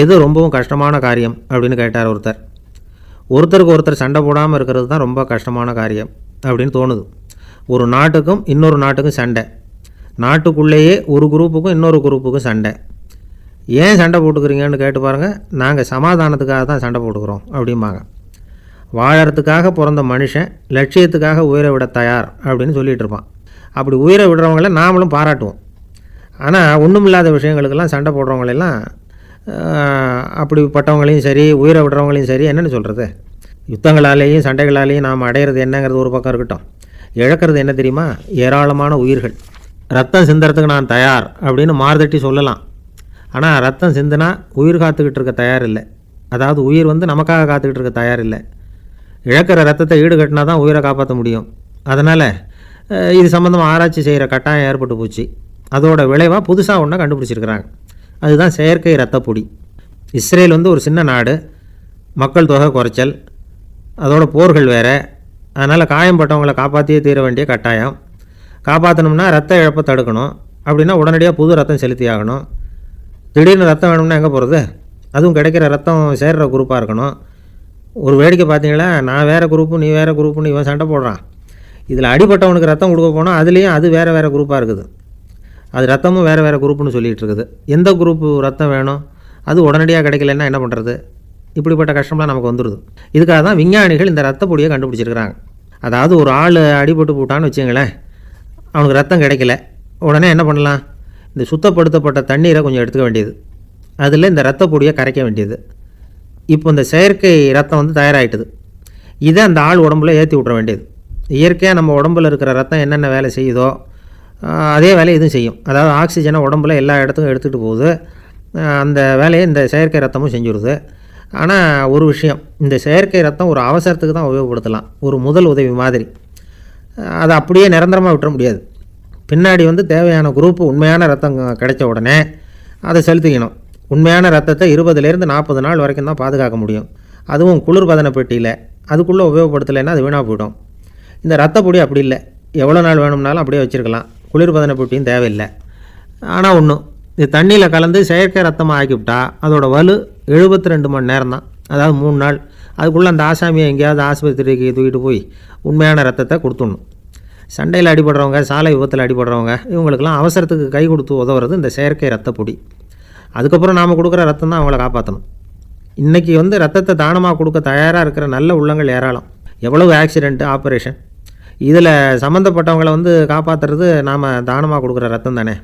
எது ரொம்பவும் கஷ்டமான காரியம் அப்படின்னு கேட்டார் ஒருத்தர். ஒருத்தருக்கு ஒருத்தர் சண்டை போடாமல் இருக்கிறது தான் ரொம்ப கஷ்டமான காரியம் அப்படின்னு தோணுது. ஒரு நாட்டுக்கும் இன்னொரு நாட்டுக்கும் சண்டை. நாட்டுக்குள்ளேயே ஒரு குரூப்புக்கும் இன்னொரு குரூப்புக்கும் சண்டை. ஏன் சண்டை போட்டுக்கிறீங்கன்னு கேட்டு பாருங்கள் நாங்கள் சமாதானத்துக்காக தான் சண்டை போட்டுக்கிறோம் அப்படிம்பாங்க. வாழறதுக்காக பிறந்த மனுஷன் லட்சியத்துக்காக உயிரை விட தயார் அப்படின்னு சொல்லிகிட்டு இருப்பான். அப்படி உயிரை விடுறவங்கள நாமளும் பாராட்டுவோம். ஆனால் ஒன்றுமில்லாத விஷயங்களுக்கெல்லாம் சண்டை போடுறவங்களெல்லாம் அப்படிப்பட்டவங்களையும் சரி உயிரை விடுறவங்களையும் சரி என்னென்னு சொல்கிறது யுத்தங்களாலேயும் சண்டைகளாலேயும் நாம் அடையிறது என்னங்கிறது ஒரு பக்கம் இருக்கட்டும். இழக்கிறது என்ன தெரியுமா? ஏராளமான உயிர்கள். ரத்தம் சிந்துறதுக்கு நான் தயார் அப்படின்னு மாறுதட்டி சொல்லலாம். ஆனால் ரத்தம் சிந்தினா உயிர் காத்துக்கிட்டு இருக்க தயார் இல்லை. அதாவது உயிர் வந்து நமக்காக காத்துக்கிட்டு இருக்க தயார் இல்லை. இழக்கிற ரத்தத்தை ஈடுகட்டினா தான் உயிரை காப்பாற்ற முடியும். அதனால் இது சம்மந்தமாக ஆராய்ச்சி செய்கிற கட்டாயம் ஏற்பட்டு போச்சு. அதோட விளைவாக புதுசாக ஒன்றை கண்டுபிடிச்சிருக்கிறாங்க. அதுதான் செயற்கை ரத்தப்பொடி இஸ்ரேல் வந்து ஒரு சின்ன நாடு. மக்கள் தொகை குறைச்சல். அதோட போர்கள் வேறு. அதனால் காயம்பட்டவங்களை காப்பாற்றியே தீர வேண்டிய கட்டாயம். காப்பாற்றணும்னா ரத்த இழப்பை தடுக்கணும். அப்படின்னா உடனடியாக புது ரத்தம் செலுத்தி ஆகணும். திடீர்னு ரத்தம் வேணும்னா எங்கே போகிறது அதுவும் கிடைக்கிற ரத்தம் சேர்கிற குரூப்பாக இருக்கணும். ஒரு வேடிக்கை பார்த்தீங்களா? நான் வேறு குரூப்பு நீ வேறு குரூப்புன்னு இவன் சண்டை போடுறான். இதில் அடிபட்டவனுக்கு ரத்தம் கொடுக்க போனால் அதுலேயும் அது வேறு வேறு குரூப்பாக இருக்குது. அது ரத்தமும் வேறு வேறு குரூப்புன்னு சொல்லிகிட்டு இருக்குது எந்த குரூப்பு ரத்தம் வேணும்? அது உடனடியாக கிடைக்கலன்னா என்ன பண்ணுறது இப்படிப்பட்ட கஷ்டம்லாம் நமக்கு வந்துடுது இதுக்காக தான் விஞ்ஞானிகள் இந்த ரத்த பொடியை கண்டுபிடிச்சிருக்கிறாங்க. அதாவது ஒரு ஆள் அடிபட்டு போட்டான்னு வச்சுங்களேன் அவனுக்கு ரத்தம் கிடைக்கல. உடனே என்ன பண்ணலாம்? இந்த சுத்தப்படுத்தப்பட்ட தண்ணீரை கொஞ்சம் எடுத்துக்க வேண்டியது. அதில் இந்த ரத்த பொடியை கரைக்க வேண்டியது. இப்போ இந்த செயற்கை ரத்தம் வந்து தயாராகிட்டுது இதை அந்த ஆள் உடம்புல ஏற்றி விட்ற வேண்டியது. இயற்கையாக நம்ம உடம்புல இருக்கிற ரத்தம் என்னென்ன வேலை செய்யுதோ அதே வேலையை இதுவும் செய்யும். அதாவது ஆக்சிஜனை உடம்புல எல்லா இடத்துக்கும் எடுத்துகிட்டு போகுது. அந்த வேலையை இந்த செயற்கை ரத்தமும் செஞ்சுருது. ஆனால் ஒரு விஷயம் இந்த செயற்கை ரத்தம் ஒரு அவசரத்துக்கு தான் உபயோகப்படுத்தலாம். ஒரு முதல் உதவி மாதிரி. அதை அப்படியே நிரந்தரமாக விட்டுற முடியாது. பின்னாடி வந்து தேவையான குரூப் உண்மையான ரத்தம் கிடைச்ச உடனே அதை செலுத்திக்கணும். உண்மையான ரத்தத்தை இருபதுலேருந்து நாற்பது நாள் வரைக்கும் தான் பாதுகாக்க முடியும். அதுவும் குளிர்பதன பெட்டியில். அதுக்குள்ளே உபயோகப்படுத்தலைன்னா அது வீணாக போயிடும். இந்த ரத்த பொடி அப்படி இல்லை. எவ்வளோ நாள் வேணும்னாலும் அப்படியே வச்சுருக்கலாம். குளிர்பதன பெட்டியும் தேவையில்லை. ஆனால் ஒன்று இது தண்ணியில் கலந்து செயற்கை ரத்தமாக ஆக்கிவிட்டா அதோட வலு எழுபத்தி ரெண்டு மணி நேரம் தான் அதாவது மூணு நாள். அதுக்குள்ளே அந்த ஆசாமியை எங்கேயாவது ஆஸ்பத்திரிக்கு தூக்கிட்டு போய் உண்மையான ரத்தத்தை கொடுத்துடணும். சண்டையில் அடிபடுறவங்க சாலை விபத்தில் அடிபடுறவங்க இவங்களுக்கெல்லாம் அவசரத்துக்கு கை கொடுத்து உதவுறது இந்த செயற்கை ரத்த பொடி. அதுக்கப்புறம் நாம் கொடுக்குற ரத்தம் தான் அவங்கள காப்பாற்றணும் இன்றைக்கி வந்து ரத்தத்தை தானமாக கொடுக்க தயாராக இருக்கிற நல்ல உள்ளங்கள் ஏராளம். எவ்வளவு ஆக்சிடெண்ட்டு ஆப்ரேஷன் இதில் சம்மந்தப்பட்டவங்கள வந்து காப்பாற்றுறது நாம் தானமாக கொடுக்குற ரத்தம் தானே?